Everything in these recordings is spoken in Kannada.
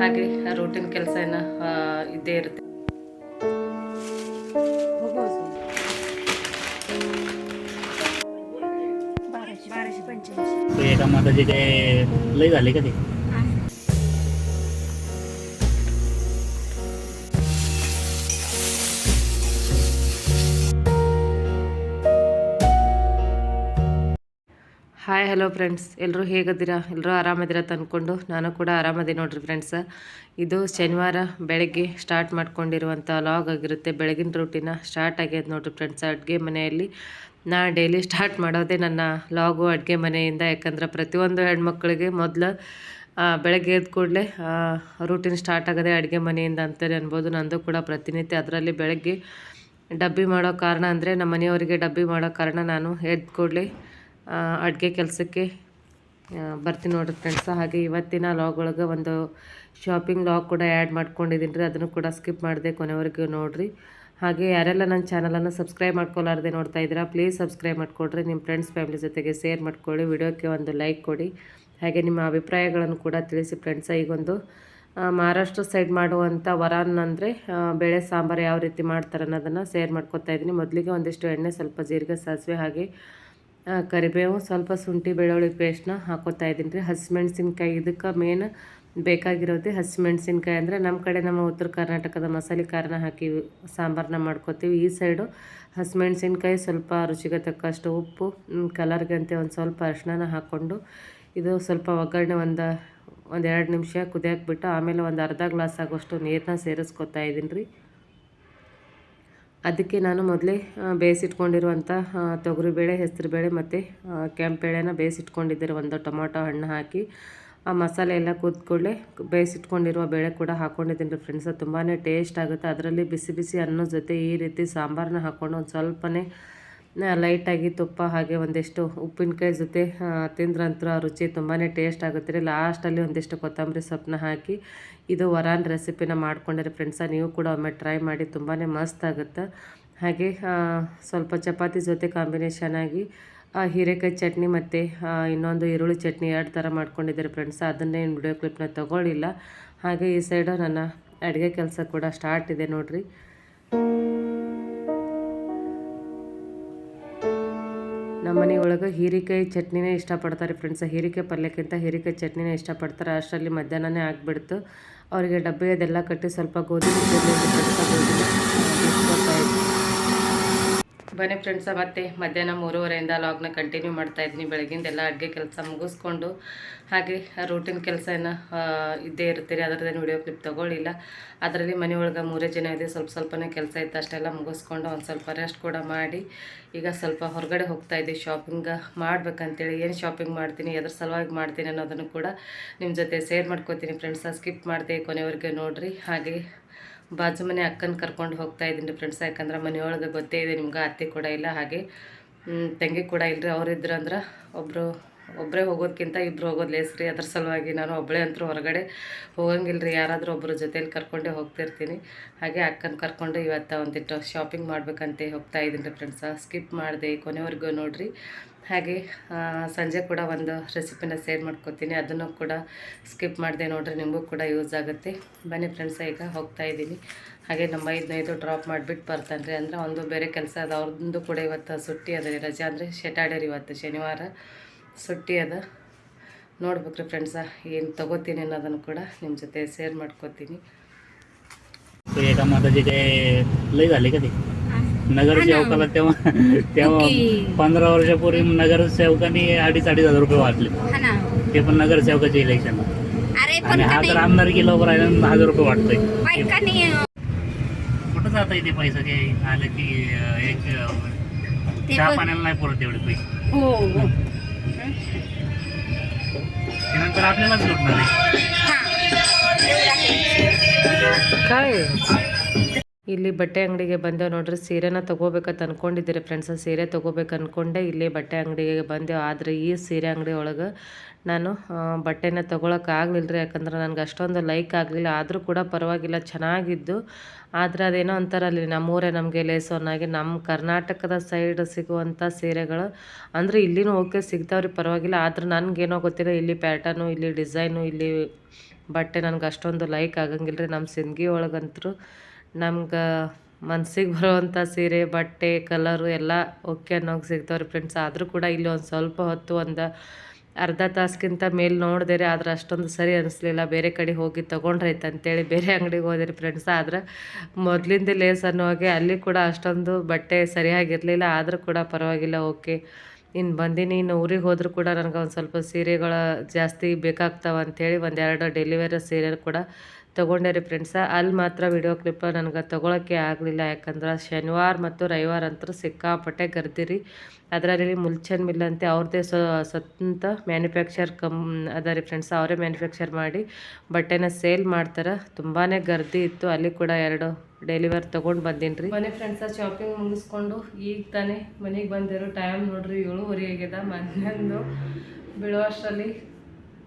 ಹಾಗೆ ರೂಟಿನ್ ಕೆಲಸ ಏನೋ ಆ, ಇದ್ದೇ ಇರುತ್ತೆ बाराशे बाराशे पंच्याऐंशी तो एका मताचे ते लय झाले का ते ಹಾಯ್ ಹಲೋ ಫ್ರೆಂಡ್ಸ್ ಎಲ್ಲರೂ ಹೇಗಿದ್ದೀರಾ? ಎಲ್ಲರೂ ಆರಾಮದಿರ ತಂದ್ಕೊಂಡು? ನಾನು ಕೂಡ ಆರಾಮದಿ ನೋಡಿರಿ ಫ್ರೆಂಡ್ಸ್ ಇದು ಶನಿವಾರ ಬೆಳಗ್ಗೆ ಸ್ಟಾರ್ಟ್ ಮಾಡ್ಕೊಂಡಿರುವಂಥ ಲಾಗ್ ಆಗಿರುತ್ತೆ. ಬೆಳಗಿನ ರೂಟಿನ ಸ್ಟಾರ್ಟ್ ಆಗ್ಯದ ನೋಡಿರಿ ಫ್ರೆಂಡ್ಸ್ ಅಡುಗೆ ಮನೆಯಲ್ಲಿ ನಾ ಡೈಲಿ ಸ್ಟಾರ್ಟ್ ಮಾಡೋದೇ ನನ್ನ ಲಾಗು ಅಡುಗೆ ಮನೆಯಿಂದ. ಯಾಕಂದ್ರೆ ಪ್ರತಿಯೊಂದು ಹೆಣ್ಮಕ್ಳಿಗೆ ಮೊದಲು ಬೆಳಗ್ಗೆ ಎದ್ದ ಕೂಡಲೇ ರೂಟೀನ್ ಸ್ಟಾರ್ಟ್ ಆಗೋದೇ ಅಡುಗೆ ಮನೆಯಿಂದ ಅಂತಲೇ ಅನ್ಬೋದು. ನಂದು ಕೂಡ ಪ್ರತಿನಿತ್ಯ ಅದರಲ್ಲಿ ಬೆಳಗ್ಗೆ ಡಬ್ಬಿ ಮಾಡೋ ಕಾರಣ ಅಂದರೆ ನಮ್ಮ ಮನೆಯವರಿಗೆ ಡಬ್ಬಿ ಮಾಡೋ ಕಾರಣ ನಾನು ಎದ್ದ ಕೂಡಲೇ ಅಡುಗೆ ಕೆಲಸಕ್ಕೆ ಬರ್ತೀನಿ ನೋಡ್ರಿ ಫ್ರೆಂಡ್ಸ್ ಹಾಗೆ ಇವತ್ತಿನ ಲಾಗ್ ಒಳಗೆ ಒಂದು ಶಾಪಿಂಗ್ ಲಾಗ್ ಕೂಡ ಆ್ಯಡ್ ಮಾಡ್ಕೊಂಡಿದ್ದೀನಿ ರೀ. ಅದನ್ನು ಕೂಡ ಸ್ಕಿಪ್ ಮಾಡಿದೆ ಕೊನೆವರೆಗೂ ನೋಡಿರಿ. ಹಾಗೆ ಯಾರೆಲ್ಲ ನನ್ನ ಚಾನಲನ್ನು ಸಬ್ಸ್ಕ್ರೈಬ್ ಮಾಡ್ಕೊಲಾರ್ದೆ ನೋಡ್ತಾ ಇದ್ದೀರಾ ಪ್ಲೀಸ್ ಸಬ್ಸ್ಕ್ರೈಬ್ ಮಾಡ್ಕೊಡ್ರಿ. ನಿಮ್ಮ ಫ್ರೆಂಡ್ಸ್ ಫ್ಯಾಮಿಲಿ ಜೊತೆಗೆ ಶೇರ್ ಮಾಡ್ಕೊಳ್ಳಿ. ವಿಡಿಯೋಕ್ಕೆ ಒಂದು ಲೈಕ್ ಕೊಡಿ. ಹಾಗೆ ನಿಮ್ಮ ಅಭಿಪ್ರಾಯಗಳನ್ನು ಕೂಡ ತಿಳಿಸಿ ಫ್ರೆಂಡ್ಸ ಈಗೊಂದು ಮಹಾರಾಷ್ಟ್ರ ಸೈಡ್ ಮಾಡುವಂಥ ವರಾನ್ ಅಂದರೆ ಬೇಳೆ ಸಾಂಬಾರು ಯಾವ ರೀತಿ ಮಾಡ್ತಾರೆ ಅನ್ನೋದನ್ನು ಶೇರ್ ಮಾಡ್ಕೊತಾ ಇದ್ದೀನಿ. ಮೊದಲಿಗೆ ಒಂದಿಷ್ಟು ಎಣ್ಣೆ ಸ್ವಲ್ಪ ಜೀರಿಗೆ ಸಾಸಿವೆ ಹಾಗೆ ಕರಿಬೇವು, ಸ್ವಲ್ಪ ಶುಂಠಿ ಬೆಳ್ಳುಳ್ಳಿ ಪೇಸ್ಟ್ನ ಹಾಕೋತಾ ಇದ್ದೀನಿ ರೀ. ಹಸಿಮೆಣ್ಸಿನ್ಕಾಯಿ, ಇದಕ್ಕೆ ಮೇನ್ ಬೇಕಾಗಿರೋದೇ ಹಸಿಮೆಣ್ಸಿನ್ಕಾಯಿ ಅಂದರೆ ನಮ್ಮ ಕಡೆ ನಮ್ಮ ಉತ್ತರ ಕರ್ನಾಟಕದ ಮಸಾಲೆ ಖಾರನ ಹಾಕಿ ಸಾಂಬಾರನ್ನ ಮಾಡ್ಕೋತೀವಿ. ಈ ಸೈಡು ಹಸಿಮೆಣ್ಸಿನ್ಕಾಯಿ ಸ್ವಲ್ಪ ರುಚಿಗೆ ತಕ್ಕಷ್ಟು ಉಪ್ಪು ಕಲರ್ಗಂತೆ ಒಂದು ಸ್ವಲ್ಪ ಅರಿಶಿನ ಹಾಕ್ಕೊಂಡು ಇದು ಸ್ವಲ್ಪ ಒಗ್ಗರಣೆ ಒಂದು ಒಂದು ಎರಡು ನಿಮಿಷ ಕುದಿಯಾಕ್ಬಿಟ್ಟು ಆಮೇಲೆ ಒಂದು ಅರ್ಧ ಗ್ಲಾಸ್ ಆಗೋಷ್ಟು ನೀರನ್ನ ಸೇರಿಸ್ಕೊತಾ ಇದ್ದೀನಿ ರೀ. ಅದಕ್ಕೆ ನಾನು ಮೊದಲೇ ಬೇಯಿಸಿಟ್ಕೊಂಡಿರುವಂಥ ತೊಗರಿಬೇಳೆ ಹೆಸರುಬೇಳೆ ಮತ್ತು ಕೆಂಪೇಳೆನ ಬೇಯಿಸಿಟ್ಕೊಂಡಿದ್ದರೆ ಒಂದು ಟೊಮೊಟೊ ಹಣ್ಣು ಹಾಕಿ, ಆ, ಮಸಾಲೆ ಎಲ್ಲ ಕೂತ್ಕೊಳ್ಳೆ ಬೇಯಿಸಿಟ್ಕೊಂಡಿರುವ ಬೇಳೆ ಕೂಡ ಹಾಕ್ಕೊಂಡಿದ್ದೀನಿ ರೀ ಫ್ರೆಂಡ್ಸ್ ತುಂಬಾ ಟೇಸ್ಟ್ ಆಗುತ್ತೆ. ಅದರಲ್ಲಿ ಬಿಸಿ ಬಿಸಿ ಅನ್ನದ ಜೊತೆ ಈ ರೀತಿ ಸಾಂಬಾರನ್ನ ಹಾಕ್ಕೊಂಡು ಒಂದು ಸ್ವಲ್ಪನೇ ಲೈಟಾಗಿ ತುಪ್ಪ, ಹಾಗೆ ಒಂದಿಷ್ಟು ಉಪ್ಪಿನಕಾಯಿ ಜೊತೆ ತಿಂದ್ರಂತೂ ಆ ರುಚಿ ತುಂಬಾ ಟೇಸ್ಟ್ ಆಗುತ್ತೆ ರೀ. ಲಾಸ್ಟಲ್ಲಿ ಒಂದಿಷ್ಟು ಕೊತ್ತಂಬರಿ ಸೊಪ್ಪನ್ನ ಹಾಕಿ ಇದು ವರಾನ್ ರೆಸಿಪಿನ ಮಾಡ್ಕೊಂಡಿರಿ ಫ್ರೆಂಡ್ಸ ನೀವು ಕೂಡ ಒಮ್ಮೆ ಟ್ರೈ ಮಾಡಿ ತುಂಬಾ ಮಸ್ತ್ ಆಗುತ್ತೆ. ಹಾಗೆ ಸ್ವಲ್ಪ ಚಪಾತಿ ಜೊತೆ ಕಾಂಬಿನೇಷನ್ ಆಗಿ ಹೀರೆಕಾಯಿ ಚಟ್ನಿ ಮತ್ತು ಇನ್ನೊಂದು ಈರುಳ್ಳಿ ಚಟ್ನಿ ಎರಡು ಥರ ಮಾಡ್ಕೊಂಡಿದ್ದಾರೆ ಫ್ರೆಂಡ್ಸ್ ಅದನ್ನೇ ವಿಡಿಯೋ ಕ್ಲಿಪ್ನ ತೊಗೊಳ್ಳಿಲ್ಲ. ಹಾಗೆ ಈ ಸೈಡು ನನ್ನ ಅಡುಗೆ ಕೆಲಸ ಕೂಡ ಸ್ಟಾರ್ಟ್ ಇದೆ ನೋಡಿರಿ. ನಮ್ಮ ಒಳಗೆ ಹೀರೆಕಾಯಿ ಚಟ್ನಿನೇ ಇಷ್ಟಪಡ್ತಾರೆ ಫ್ರೆಂಡ್ಸ್ ಹೀರಿಕಾಯಿ ಪಲ್ಯಕ್ಕಿಂತ ಹೀರಿಕಾಯಿ ಚಟ್ನಿನೇ ಇಷ್ಟಪಡ್ತಾರೆ. ಅಷ್ಟರಲ್ಲಿ ಮಧ್ಯಾಹ್ನನೇ ಆಗಿಬಿಡ್ತು. ಅವರಿಗೆ ಡಬ್ಬೆ ಅದೆಲ್ಲ ಕಟ್ಟಿ ಸ್ವಲ್ಪ ಗೋಧಿ ಹಿಟ್ಟಿನಲ್ಲಿ ಸ್ವಲ್ಪ ಗೋಧಿನ ಬಿಸ್ಕೊತಾ ಇದ್ದೆ. ಬನ್ನಿ ಫ್ರೆಂಡ್ಸ ಮತ್ತೆ ಮಧ್ಯಾಹ್ನ ಮೂರುವರೆಯಿಂದ ಲಾಗ್ನ ಕಂಟಿನ್ಯೂ ಮಾಡ್ತಾ ಇದ್ದೀನಿ ಬೆಳಗಿಂದೆಲ್ಲ ಅಡುಗೆ ಕೆಲಸ ಮುಗಿಸ್ಕೊಂಡು ಹಾಗೆ ರೂಟಿನ್ ಕೆಲಸ ಇದ್ದೇ ಇರ್ತೀರಿ. ಅದರದ್ದೇನು ವಿಡಿಯೋ ಕ್ಲಿಪ್ ತೊಗೊಳ್ಳಿಲ್ಲ. ಅದರಲ್ಲಿ ಮನೆ ಒಳಗೆ ಮೂರೇ ಜನ ಇದೆ ಸ್ವಲ್ಪ ಸ್ವಲ್ಪನೇ ಕೆಲಸ ಇತ್ತು ಅಷ್ಟೆಲ್ಲ ಮುಗಿಸ್ಕೊಂಡು ಒಂದು ಸ್ವಲ್ಪ ರೆಸ್ಟ್ ಕೂಡ ಮಾಡಿ ಈಗ ಸ್ವಲ್ಪ ಹೊರಗಡೆ ಹೋಗ್ತಾ ಇದ್ದೀವಿ ಶಾಪಿಂಗ್ ಮಾಡಬೇಕಂತೇಳಿ ಏನು ಶಾಪಿಂಗ್ ಮಾಡ್ತೀನಿ ಅದ್ರ ಸಲುವಾಗಿ ಮಾಡ್ತೀನಿ ಅನ್ನೋದನ್ನು ಕೂಡ ನಿಮ್ಮ ಜೊತೆ ಶೇರ್ ಮಾಡ್ಕೋತೀನಿ ಫ್ರೆಂಡ್ಸ ಸ್ಕಿಪ್ ಮಾಡಿದೆ ಕೊನೆವರೆಗೆ ನೋಡಿರಿ. ಹಾಗೆ ಬಾಜು ಮನೆ ಅಕ್ಕನ ಕರ್ಕೊಂಡು ಹೋಗ್ತಾ ಇದ್ದೀನಿ ಫ್ರೆಂಡ್ಸ್ ಯಾಕಂದ್ರೆ ಮನೆಯೊಳಗೆ ಗೊತ್ತೇ ಇದೆ, ನಿಮ್ಗೆ ಅತ್ತೆ ಕೂಡ ಇಲ್ಲ, ಹಾಗೆ ತಂಗಿ ಕೂಡ ಇಲ್ಲರಿ ಅವ್ರಿದ್ರು ಅಂದ್ರೆ ಒಬ್ಬರು ಒಬ್ಬರೇ ಹೋಗೋದಕ್ಕಿಂತ ಇಬ್ಬರು ಹೋಗೋದು ಲೇಸ್ ರೀ. ಅದ್ರ ಸಲುವಾಗಿ ನಾನು ಒಬ್ಬಳೇ ಅಂತೂ ಹೊರಗಡೆ ಹೋಗಂಗಿಲ್ಲ ರೀ. ಯಾರಾದರೂ ಒಬ್ಬರು ಜೊತೇಲಿ ಕರ್ಕೊಂಡೇ ಹೋಗ್ತಿರ್ತೀನಿ. ಹಾಗೆ ಅಕ್ಕನ ಕರ್ಕೊಂಡು ಇವತ್ತು ಒಂದಿಟ್ಟು ಶಾಪಿಂಗ್ ಮಾಡ್ಬೇಕಂತ ಹೋಗ್ತಾ ಇದ್ದೀನಿ ರೀ ಫ್ರೆಂಡ್ಸ ಸ್ಕಿಪ್ ಮಾಡಿದೆ ಕೊನೆವರೆಗೂ ನೋಡಿರಿ. ಹಾಗೆ ಸಂಜೆ ಕೂಡ ಒಂದು ರೆಸಿಪಿನ ಸೇರ್ ಮಾಡ್ಕೊತೀನಿ. ಅದನ್ನು ಕೂಡ ಸ್ಕಿಪ್ ಮಾಡಿದೆ ನೋಡಿರಿ. ನಿಮಗೂ ಕೂಡ ಯೂಸ್ ಆಗುತ್ತೆ. ಬನ್ನಿ ಫ್ರೆಂಡ್ಸ ಈಗ ಹೋಗ್ತಾ ಇದ್ದೀನಿ. ಹಾಗೆ ನಮ್ಮ ಐದನೈದು ಡ್ರಾಪ್ ಮಾಡಿಬಿಟ್ಟು ಬರ್ತಾನೆ ರೀ. ಅಂದರೆ ಒಂದು ಬೇರೆ ಕೆಲಸ ಅದು. ಅವ್ರದ್ದು ಕೂಡ ಇವತ್ತು ಸುಟ್ಟಿ ಅದ ರೀ ರಜೆ. ಅಂದರೆ ಶೆಟಾಡೇರಿ ಇವತ್ತು ಶನಿವಾರ. ಸುಟ್ಟಿ ಅದ ನೋಡ್ಬೇಕ್ರಿ ಫ್ರೆಂಡ್ಸ ಏನು ತೊಗೋತೀನಿ ಅನ್ನೋದನ್ನು ಕೂಡ ನಿಮ್ಮ ಜೊತೆ ಶೇರ್ ಮಾಡ್ಕೊತೀನಿ तो एका मताचे ते लय झाले का ते नगरसेवकाला तेव्हा तेव्हा पंधरा वर्षापूर्वी नगरसेवकांनी अडीच अडीच हजार रुपये वाटले हा ना ते पण नगरसेवकाच्या इलेक्शन अरे पण आणि हा तर आमदार किलो राहिला हजार रुपये वाटतोय बायकांनी कुठं जाता येते पैसा ते आलं की अं, एक अं, ते चहा पण- पाण्याला नाही पुरत एवढे पैसे हो हो त्यानंतर आपल्यालाच लुटणार आहे हा एवढं आहे. ಕಾಯ್ ಇಲ್ಲಿ ಬಟ್ಟೆ ಅಂಗಡಿಗೆ ಬಂದೆ ನೋಡ್ರಿ ಸೀರೆನ ತಗೋಬೇಕಂತ ಅನ್ಕೊಂಡಿದ್ದೀರಿ ಫ್ರೆಂಡ್ಸ್ ಸೀರೆ ತಗೋಬೇಕು ಅನ್ಕೊಂಡೆ ಇಲ್ಲಿ ಬಟ್ಟೆ ಅಂಗಡಿಗೆ ಬಂದೆ ಆದರೆ ಈ ಸೀರೆ ಅಂಗಡಿ ಒಳಗೆ ನಾನು ಬಟ್ಟೆನ ತೊಗೊಳಕ್ಕೆ ಆಗಲಿಲ್ಲ ರೀ ಯಾಕಂದ್ರೆ ನನಗೆ ಅಷ್ಟೊಂದು ಲೈಕ್ ಆಗಲಿಲ್ಲ. ಆದರೂ ಕೂಡ ಪರವಾಗಿಲ್ಲ, ಚೆನ್ನಾಗಿದ್ದು. ಆದರೆ ಅದೇನೋ ಅಂತಾರಲ್ಲಿ ನಮ್ಮೂರೇ ನಮಗೆ ಲೇಸೋನಾಗಿ ನಮ್ಮ ಕರ್ನಾಟಕದ ಸೈಡ್ ಸಿಗುವಂಥ ಸೀರೆಗಳು. ಅಂದರೆ ಇಲ್ಲಿನೂ ಓಕೆ ಸಿಗ್ತಾವ್ರಿ, ಪರವಾಗಿಲ್ಲ. ಆದ್ರೆ ನನಗೇನೋ ಗೊತ್ತಿಲ್ಲ, ಇಲ್ಲಿ ಪ್ಯಾಟರ್ನು ಇಲ್ಲಿ ಡಿಸೈನು ಇಲ್ಲಿ ಬಟ್ಟೆ ನನಗೆ ಅಷ್ಟೊಂದು ಲೈಕ್ ಆಗಂಗಿಲ್ಲ ರೀ ನಮ್ಮ ಸಿಂದಗಿ ಒಳಗಂತೂ ನಮ್ಗೆ ಮನ್ಸಿಗೆ ಬರುವಂಥ ಸೀರೆ, ಬಟ್ಟೆ ಕಲರು ಎಲ್ಲ ಓಕೆ ಅನ್ನೋಂಗೆ ಸಿಗ್ತಾವೆ ರೀ ಫ್ರೆಂಡ್ಸ್ ಆದರೂ ಕೂಡ ಇಲ್ಲಿ ಒಂದು ಸ್ವಲ್ಪ ಹೊತ್ತು ಒಂದು ಅರ್ಧ ತಾಸ್ಗಿಂತ ಮೇಲೆ ನೋಡಿದೆ ಆದ್ರೆ ಅಷ್ಟೊಂದು ಸರಿ ಅನಿಸ್ಲಿಲ್ಲ. ಬೇರೆ ಕಡೆ ಹೋಗಿ ತೊಗೊಂಡ್ರೈತೆ ಅಂತೇಳಿ ಬೇರೆ ಅಂಗಡಿಗೆ ಹೋದೆ ರೀ ಫ್ರೆಂಡ್ಸ್ ಆದ್ರೆ ಮೊದಲಿಂದ ಲೇಸ್ ಹಾಗೆ ಅಲ್ಲಿ ಕೂಡ ಅಷ್ಟೊಂದು ಬಟ್ಟೆ ಸರಿಯಾಗಿರಲಿಲ್ಲ. ಆದರೂ ಕೂಡ ಪರವಾಗಿಲ್ಲ, ಓಕೆ. ಇನ್ನು ಬಂದೀನಿ ಇನ್ನು ಊರಿಗೆ ಹೋದರೂ ಕೂಡ ನನಗೆ ಒಂದು ಸ್ವಲ್ಪ ಸೀರೆಗಳು ಜಾಸ್ತಿ ಬೇಕಾಗ್ತಾವೆ ಅಂಥೇಳಿ ಒಂದೆರಡು ಡೆಲಿವರಿ ಸೀರೆ ಕೂಡ ತೊಗೊಂಡೆ ರೀ ಫ್ರೆಂಡ್ಸ ಅಲ್ಲಿ ಮಾತ್ರ ವಿಡಿಯೋ ಕ್ಲಿಪ್ ನನಗೆ ತೊಗೊಳಕ್ಕೆ ಆಗಲಿಲ್ಲ. ಯಾಕಂದ್ರೆ ಶನಿವಾರ ಮತ್ತು ರವಿವಾರ ಅಂತೂ ಸಿಕ್ಕಾಪಟ್ಟೆ ಗರ್ದಿರಿ ಅದರಲ್ಲಿ ಮುಲ್ಚನ್ ಮಿಲ್ ಅಂತೆ ಅವ್ರದ್ದೇ ಸ್ವಂತ ಮ್ಯಾನುಫ್ಯಾಕ್ಚರ್ ಕಮ್, ಅದ ರೀ ಫ್ರೆಂಡ್ಸ್ ಅವರೇ ಮ್ಯಾನುಫ್ಯಾಕ್ಚರ್ ಮಾಡಿ ಬಟ್ಟೆನ ಸೇಲ್ ಮಾಡ್ತಾರೆ. ತುಂಬಾ ಗರ್ದಿ ಇತ್ತು. ಅಲ್ಲಿ ಕೂಡ ಎರಡು ಡೆಲಿವರ್ ತೊಗೊಂಡು ಬಂದೀನಿ ರೀ. ಮನೆ ಫ್ರೆಂಡ್ಸ ಶಾಪಿಂಗ್ ಮುಗಿಸ್ಕೊಂಡು ಈಗ ತಾನೇ ಮನೆಗೆ ಬಂದಿರೋ ಟೈಮ್ ನೋಡ್ರಿ. ಏಳುವರೆ ಆಗ್ಯದ. ಮಧ್ಯಾಹ್ನ ಬೀಳುವಷ್ಟರಲ್ಲಿ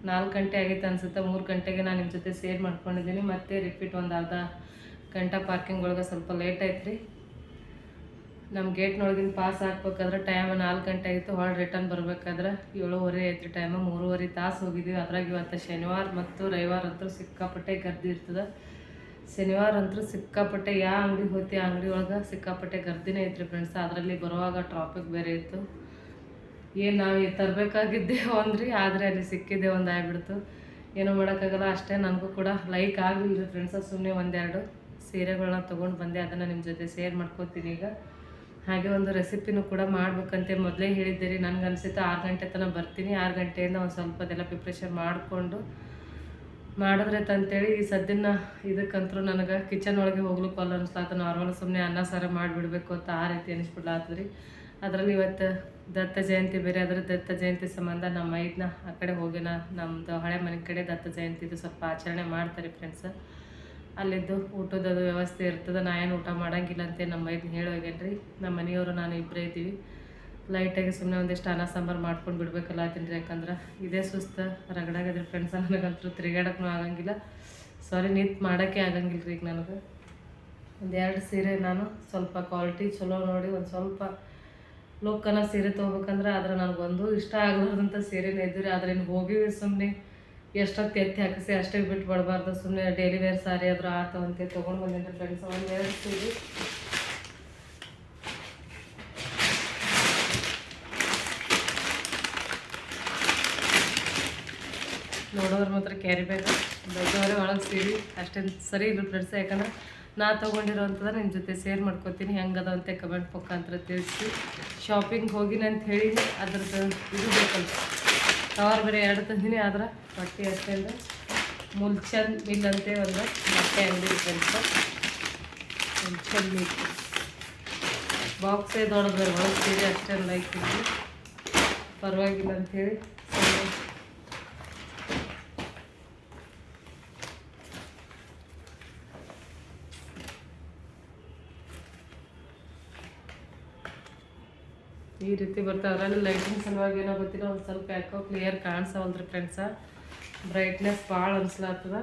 ನಾಲ್ಕು ಗಂಟೆ ಆಗಿತ್ತು ಅನ್ಸುತ್ತೆ, ಮೂರು ಗಂಟೆಗೆ ನಾನು ನಿಮ್ಮ ಜೊತೆ ಸೇರ್ ಮಾಡ್ಕೊಂಡಿದ್ದೀನಿ. ಮತ್ತೆ ರಿಪೀಟ್ ಒಂದು ಅರ್ಧ ಗಂಟೆ ಪಾರ್ಕಿಂಗ್ ಒಳಗೆ ಸ್ವಲ್ಪ ಲೇಟ್ ಆಯ್ತು ರೀ ನಮ್ಮ ಗೇಟ್ನೊಳಗಿನ ಪಾಸ್ ಹಾಕ್ಬೇಕಾದ್ರೆ ಟೈಮ್ ನಾಲ್ಕು ಗಂಟೆ ಆಗಿತ್ತು ಹೊಳ್ಳಿ ರಿಟರ್ನ್ ಬರಬೇಕಾದ್ರೆ ಏಳುವರೆ ಐತ್ರಿ ಟೈಮ್ ಮೂರುವರೆ ತಾಸು ಹೋಗಿದ್ದೀವಿ ಅದ್ರಾಗ ಇವತ್ತು ಶನಿವಾರ ಮತ್ತು ರವಿವಾರ ಅಂತೂ ಸಿಕ್ಕಾಪಟ್ಟೆ ಗರ್ದಿ ಇರ್ತದೆ. ಶನಿವಾರ ಅಂತೂ ಸಿಕ್ಕಾಪಟ್ಟೆ ಯಾವ ಅಂಗಡಿ ಹೋಯ್ತಿ ಆ ಅಂಗಡಿ ಒಳಗೆ ಸಿಕ್ಕಾಪಟ್ಟೆ ಗರ್ದಿನೇ ಐತ್ರಿ ಫ್ರೆಂಡ್ಸ್ ಅದರಲ್ಲಿ ಬರುವಾಗ ಟ್ರಾಫಿಕ್ ಬೇರೆ ಇತ್ತು. ಏನು ನಾವು ತರಬೇಕಾಗಿದ್ದೇವು ಅಂದ್ರಿ, ಆದರೆ ಅಲ್ಲಿ ಸಿಕ್ಕಿದ್ದೆ ಒಂದು ಆಗಿಬಿಡ್ತು. ಏನೂ ಮಾಡೋಕ್ಕಾಗಲ್ಲ, ಅಷ್ಟೇ ನನಗೂ ಕೂಡ ಲೈಕ್ ಆಗಲಿಲ್ಲ ಫ್ರೆಂಡ್ಸ ಸುಮ್ಮನೆ ಒಂದೆರಡು ಸೀರೆಗಳನ್ನ ತೊಗೊಂಡು ಬಂದೆ, ಅದನ್ನು ನಿಮ್ಮ ಜೊತೆ ಶೇರ್ ಮಾಡ್ಕೋತೀನಿ ಈಗ. ಹಾಗೆ ಒಂದು ರೆಸಿಪಿನೂ ಕೂಡ ಮಾಡ್ಬೇಕಂತೆ ಮೊದಲೇ ಹೇಳಿದ್ದೆ ರೀ ನನಗೆ ಅನಿಸುತ್ತೆ ಆರು ಗಂಟೆ ತನಕ ಬರ್ತೀನಿ, ಆರು ಗಂಟೆಯಿಂದ ಒಂದು ಸ್ವಲ್ಪ ಅದೆಲ್ಲ ಪ್ರಿಪ್ರೇಷನ್ ಮಾಡಿಕೊಂಡು. ಮಾಡಿದ್ರೆ ಅಂತೇಳಿ ಈ ಸದ್ದಿನ ಇದಕ್ಕಂತರೂ ನನಗೆ ಕಿಚನ್ ಒಳಗೆ ಹೋಗ್ಲಿಕ್ಕೆ ಅಲ್ಲ ಅನಿಸ್ಲಾತ ನಾರ್ಮಲ್ ಸುಮ್ಮನೆ ಅನ್ನ ಸಾರ ಮಾಡಿಬಿಡ್ಬೇಕು ಅಂತ ಆ ರೀತಿ ಅನಿಸ್ಬಿಡ್ಲಾತದ ರೀ ಅದರಲ್ಲಿ ಇವತ್ತು ದತ್ತ ಜಯಂತಿ, ಬೇರೆ ಅದ್ರ ದತ್ತ ಜಯಂತಿ ಸಂಬಂಧ ನಮ್ಮ ಐದನ್ನ ಆ ಕಡೆ ಹೋಗಿನ. ನಮ್ಮದು ಹಳೆ ಮನೆ ಕಡೆ ದತ್ತ ಜಯಂತಿದು ಸ್ವಲ್ಪ ಆಚರಣೆ ಮಾಡ್ತಾರೆ ಫ್ರೆಂಡ್ಸ್ ಅಲ್ಲಿದ್ದು ಊಟದ ವ್ಯವಸ್ಥೆ ಇರ್ತದೆ. ನಾ ಏನು ಊಟ ಮಾಡಂಗಿಲ್ಲ ಅಂತ ನಮ್ಮ ಐದನ್ನ ಹೇಳೋಗೇನ್ರಿ ನಮ್ಮ ಮನೆಯವರು, ನಾನು ಇಬ್ಬರೇ ಇದ್ದೀವಿ. ಲೈಟಾಗಿ ಸುಮ್ಮನೆ ಒಂದಿಷ್ಟು ಅನ್ನ, ಸಾಂಬಾರು ಮಾಡ್ಕೊಂಡು ಬಿಡ್ಬೇಕಲ್ಲ ಆತೀನಿ ಯಾಕಂದ್ರೆ ಇದೇ ಸುಸ್ತು. ರಗಡಾಗಿದ್ರೆ ಫ್ರೆಂಡ್ಸ್ ನನಗಂತೂ ತಿರುಗಾಡೋಕ್ಕೂ ಆಗಂಗಿಲ್ಲ. ಸಾರಿ ನೀತ್ ಮಾಡೋಕ್ಕೆ ಆಗಂಗಿಲ್ಲ ರೀ ಈಗ ನನಗೆ. ಒಂದೆರಡು ಸೀರೆ ನಾನು ಸ್ವಲ್ಪ ಕ್ವಾಲಿಟಿ ಚಲೋ ನೋಡಿ, ಒಂದು ಸ್ವಲ್ಪ ಲುಕ್ಕನ್ನ ಸೀರೆ ತೊಗೋಬೇಕಂದ್ರೆ ಆದ್ರೆ ಒಂದು ಇಷ್ಟ ಆಗ್ಲಾರ್ದಂಥ ಸೀರೆನೇ ಇದ್ರಿ ಆದ್ರೆ ಹೋಗಿ ಸುಮ್ಮನೆ ಎಷ್ಟೊತ್ತು ಎತ್ತಿ ಹಾಕಿಸಿ ಅಷ್ಟೇ ಬಿಟ್ಟು ಬಿಡಬಾರ್ದು ಸುಮ್ಮನೆ ಡೈಲಿ ವೇರ್ ಸಾರಿ ಆದರೂ ಆತು ಅಂತ ತೊಗೊಂಡು ಬಂದಿದ್ದೆ ಫ್ರೆಂಡ್ಸ್ ಒಂದೆರಡು ಸೀರೆ ನೋಡೋದ್ರ ಮಾತ್ರ ಕ್ಯಾರಿ ಬ್ಯಾಗ್ ಬೆಳಗ್ಗೆ ಒಳಗೆ ಸೀರೆ ಅಷ್ಟೇ ಸರಿ ಇಲ್ಲ ಫ್ರೆಂಡ್ಸ್ ಯಾಕಂದ್ರೆ ನಾ ತೊಗೊಂಡಿರೋವಂಥದ್ದು ನಿಮ್ಮ ಜೊತೆ ಶೇರ್ ಮಾಡ್ಕೊತೀನಿ. ಹೆಂಗದ ಅಂತ ಕಮೆಂಟ್ ಮುಖಾಂತರ ತಿಳಿಸಿ. ಶಾಪಿಂಗ್ ಹೋಗಿನಿ ಅಂತ ಹೇಳಿ ಅದ್ರದ್ದು ಇದು ಬೇಕಲ್ಲ. ಕವರ್ ಬೇರೆ ಎರಡು ತಂದಿನಿ. ಆದ್ರೆ ಬಟ್ಟೆ ಅಷ್ಟೇ ಅಂದ್ರೆ ಮುಲ್ಚನ್ ಮಿಲ್ ಅಂತೇ ಒಂದು ಬಟ್ಟೆ ಅಂಗಡಿ ಇರ್ತಂತ ಮುಲ್ಚನ್ ಮಿಲ್. ಬಾಕ್ಸೇ ದೊಡ್ಡದು. ಒಳಗೆ ಸೀರೆ ಅಷ್ಟೇ ಲೈಕ್ ಪರವಾಗಿಲ್ಲ ಅಂಥೇಳಿ ಈ ರೀತಿ ಬರ್ತಾವೆ. ಅದರಲ್ಲಿ ಲೈಟಿಂಗ್ ಸಲುವಾಗಿ ಏನೋ ಗೊತ್ತಿಲ್ಲ, ಒಂದು ಸ್ವಲ್ಪ ಯಾಕೋ ಕ್ಲಿಯರ್ ಕಾಣಿಸವಲ್ರಿ ಫ್ರೆಂಡ್ಸ ಬ್ರೈಟ್ನೆಸ್ ಭಾಳ ಅನ್ಸ್ಲಾಗ್ತದ.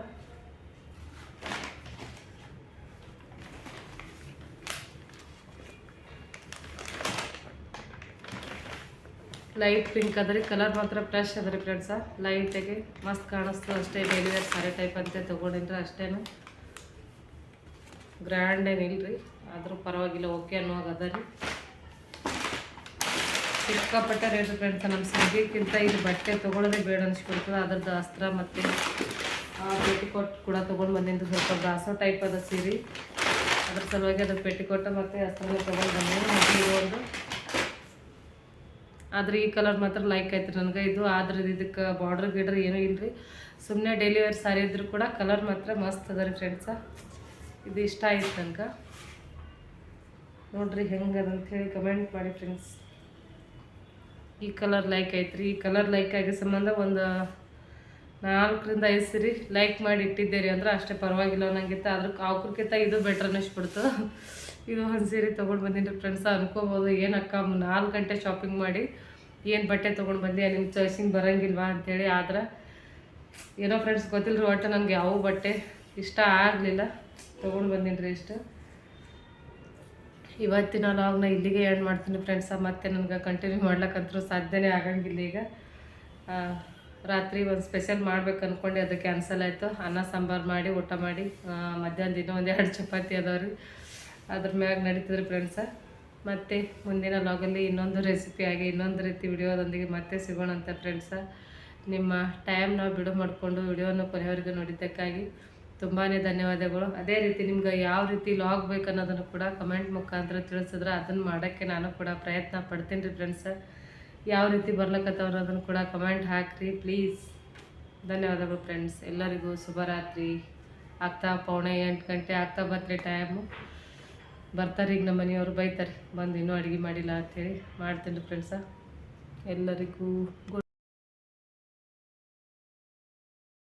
ಲೈಟ್ ಪಿಂಕ್ ಅದರಿ ಕಲರ್ ಮಾತ್ರ ಫ್ರೆಶ್ ಅದರಿ ಫ್ರೆಂಡ್ಸ ಲೈಟಾಗಿ ಮಸ್ತ್ ಕಾಣಿಸ್ತು ಅಷ್ಟೇ ಬೇರೆ ಬೇರೆ ಸಾರಿ ಟೈಪ್ ಅಂತ ತೊಗೊಂಡಿದ್ರೆ ಅಷ್ಟೇನು. ಗ್ರ್ಯಾಂಡ್ ಏನಿಲ್ಲ ರೀ ಆದರೂ ಪರವಾಗಿಲ್ಲ ಓಕೆ ಅನ್ನೋವಾಗ ಅದರಿ ಸಿಕ್ಕಾಪಟ್ಟೆ ರೇಟ್ ಫ್ರೆಂಡ್ಸ್ ನಮ್ಮ ಸದ್ಯಕ್ಕಿಂತ ಇದು ಬಟ್ಟೆ ತೊಗೊಳ್ಳೋದೇ ಬೇಡ ಅನ್ಸ್ಬಿಡ್ತದೆ. ಅದ್ರದ್ದು ಅಸ್ತ್ರ ಮತ್ತು ಪೆಟಿಕೋಟ್ ಕೂಡ ತೊಗೊಂಡು ಬಂದಿದ್ದು ಸ್ವಲ್ಪ ಬ್ರಾಸೋ ಟೈಪ್ ಅದ ಸೀರೆ. ಅದ್ರ ಸಲುವಾಗಿ ಅದು ಪೆಟಿಕೋಟ ಮತ್ತು ಅಸ್ತ್ರ ತೊಗೊಂಡು ಬಂದಿದ್ದು ಮತ್ತು ಇದು ಒಂದು ಆದ್ರೆ ಈ ಕಲರ್ ಮಾತ್ರ ಲೈಕ್ ಆಯ್ತು ನನಗೆ. ಇದು ಆದ್ರೆ ಇದಕ್ಕೆ ಬಾರ್ಡ್ರ್ ಗಿಡ್ರ್ ಏನೂ ಇಲ್ಲರಿ ಸುಮ್ಮನೆ ಡೈಲಿ ವೇರ್ ಸಾರಿ ಇದ್ರೂ ಕೂಡ ಕಲರ್ ಮಾತ್ರ ಮಸ್ತ್ ಅದ ರೀ ಫ್ರೆಂಡ್ಸ ಇದು ಇಷ್ಟ ಆಯ್ತು ನನಗೆ. ನೋಡ್ರಿ ಹೆಂಗೆ ಹೇಳಿ ಕಮೆಂಟ್ ಮಾಡಿ ಫ್ರೆಂಡ್ಸ್ ಈ ಕಲರ್ ಲೈಕ್ ಐತ್ರಿ. ಈ ಕಲರ್ ಲೈಕ್ ಆಗಿ ಸಂಬಂಧ ಒಂದು ನಾಲ್ಕರಿಂದ ಐದು ಸರಿ ಲೈಕ್ ಮಾಡಿ ಇಟ್ಟಿದ್ದೆ ರೀ ಅಂದ್ರೆ ಅಷ್ಟೇ ಪರವಾಗಿಲ್ಲ ಅನ್ನಂಗಿತ್ತು. ಅದ್ರ ಅವ್ರಕ್ಕಿಂತ ಇದು ಬೆಟ್ರ್ ಅನ್ನಿಸ್ಬಿಡ್ತು. ಇದು ಒಂದು ಸೀರೆ ತೊಗೊಂಡು ಬಂದೀನಿ ಫ್ರೆಂಡ್ಸ್ ಅನ್ಕೋಬೋದು ಏನು ಅಕ್ಕ, ನಾಲ್ಕು ಗಂಟೆ ಶಾಪಿಂಗ್ ಮಾಡಿ ಏನು ಬಟ್ಟೆ ತೊಗೊಂಡು ಬಂದೆ ನಿಮ್ಮ ಚಾಯ್ಸಿಂಗ್ ಬರೋಂಗಿಲ್ವಾ ಅಂತೇಳಿ. ಆದ್ರೆ ಏನೋ ಫ್ರೆಂಡ್ಸ್ ಗೊತ್ತಿಲ್ಲ ರೀ ಒಟ್ಟು ನನಗೆ ಯಾವ ಬಟ್ಟೆ ಇಷ್ಟ ಆಗಲಿಲ್ಲ. ತೊಗೊಂಡು ಬಂದೀನಿ ರೀ ಇಷ್ಟು. ಇವತ್ತಿನ ಲಾಗ್ನ ಇಲ್ಲಿಗೆ ಎಂಡ್ ಮಾಡ್ತೀನಿ ಫ್ರೆಂಡ್ಸ ಮತ್ತೆ ನನಗೆ ಕಂಟಿನ್ಯೂ ಮಾಡ್ಲಿಕ್ಕಂತೂ ಸಾಧ್ಯನೇ ಆಗಂಗಿಲ್ಲ ಈಗ. ರಾತ್ರಿ ಒಂದು ಸ್ಪೆಷಲ್ ಮಾಡ್ಬೇಕು ಅಂದ್ಕೊಂಡು ಅದು ಕ್ಯಾನ್ಸಲ್ ಆಯಿತು. ಅನ್ನ, ಸಾಂಬಾರು ಮಾಡಿ, ಊಟ ಮಾಡಿ. ಮಧ್ಯಾಹ್ನ ದಿನ ಒಂದು ಎರಡು ಚಪಾತಿ ಅದಾವ್ರಿ ಅದ್ರ ಮ್ಯಾಗ ನಡೀತಿದ್ರು ಫ್ರೆಂಡ್ಸ ಮತ್ತು ಮುಂದಿನ ಲಾಗಲ್ಲಿ ಇನ್ನೊಂದು ರೆಸಿಪಿ ಆಗಿ ಇನ್ನೊಂದು ರೀತಿ ವಿಡಿಯೋದೊಂದಿಗೆ ಮತ್ತೆ ಸಿಗೋಣಂತೆ ಫ್ರೆಂಡ್ಸ ನಿಮ್ಮ ಟೈಮ್ ನಾವು ಬಿಡು ಮಾಡಿಕೊಂಡು ವಿಡಿಯೋನ ಕೊನೆಯವರೆಗೂ ನೋಡಿದ್ದಕ್ಕಾಗಿ. ತುಂಬಾ ಧನ್ಯವಾದಗಳು. ಅದೇ ರೀತಿ ನಿಮ್ಗೆ ಯಾವ ರೀತಿ ಲಾಗ್ ಬೇಕು ಅನ್ನೋದನ್ನು ಕೂಡ ಕಮೆಂಟ್ ಮುಖಾಂತರ ತಿಳಿಸಿದ್ರೆ ಅದನ್ನು ಮಾಡೋಕ್ಕೆ ನಾನು ಕೂಡ ಪ್ರಯತ್ನ ಪಡ್ತೀನಿ ರೀ ಫ್ರೆಂಡ್ಸ ಯಾವ ರೀತಿ ಬರ್ಲಕತ್ತವ್ರು ಅದನ್ನು ಕೂಡ ಕಮೆಂಟ್ ಹಾಕ್ರಿ ಪ್ಲೀಸ್ ಧನ್ಯವಾದಗಳು ಫ್ರೆಂಡ್ಸ್ ಎಲ್ಲರಿಗೂ ಶುಭರಾತ್ರಿ. ಆಗ್ತಾ ಪೌಣೆ ಎಂಟು ಗಂಟೆ ಆಗ್ತಾ ಬರ್ತೀರಿ ಟೈಮು ಬರ್ತಾರೆ ಈಗ ನಮ್ಮ ಮನೆಯವರು ಬೈತಾರೆ, ಬಂದು ಇನ್ನೂ ಅಡುಗೆ ಮಾಡಿಲ್ಲ ಅಂತೇಳಿ. ಮಾಡ್ತೀನಿ ಫ್ರೆಂಡ್ಸ ಎಲ್ಲರಿಗೂ